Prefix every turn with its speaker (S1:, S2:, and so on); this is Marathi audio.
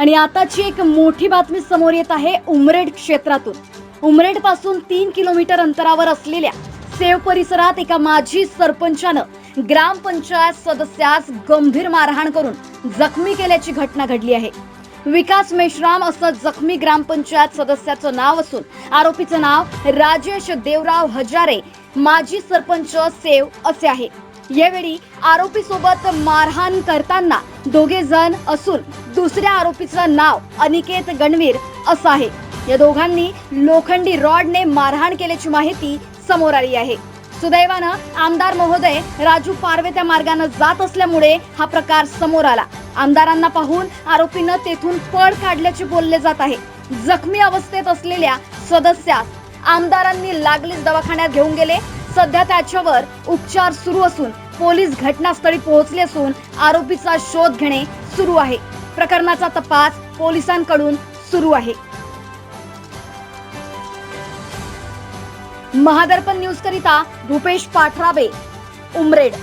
S1: आणि आताची एक मोठी बातमी समोर येत आहे उमरेड क्षेत्रातून. उमरेडपासून तीन किलोमीटर अंतरावर असलेल्या सेव परिसरात एका माजी सरपंचानं ग्रामपंचायत सदस्यास गंभीर मारहाण करून जखमी केल्याची घटना घडली आहे. विकास मेश्राम असं जखमी ग्रामपंचायत सदस्याचं नाव असून आरोपीचं नाव राजेश देवराव हजारे माजी सरपंच सेव असे आहे. यावेळी आरोपी सोबत मारहाण करताना दोघे जण असून दुसऱ्या आरोपीचं नाव अनिकेत गणवीर असं आहे. या दोघांनी लोखंडी रॉडने मारहाण केल्याची माहिती समोर आली आहे. सुदैवानं आमदार महोदय राजू पारवे त्या मार्गानं जात असल्यामुळे हा प्रकार समोर आला. आमदारांना पाहून आरोपीनं तेथून पळ काढल्याचे बोलले जात आहे. जखमी अवस्थेत असलेल्या सदस्यास आमदारांनी लागलीच दवाखान्यात घेऊन गेले. सध्या त्याच्यावर उपचार सुरू असून पोलीस घटनास्थळी पोहोचले असून आरोपीचा शोध घेणे सुरू आहे. प्रकरणाचा तपास पोलिसांकडून सुरू आहे. महादर्पण न्यूज करिता भूपेश पाठराबे उमरेड.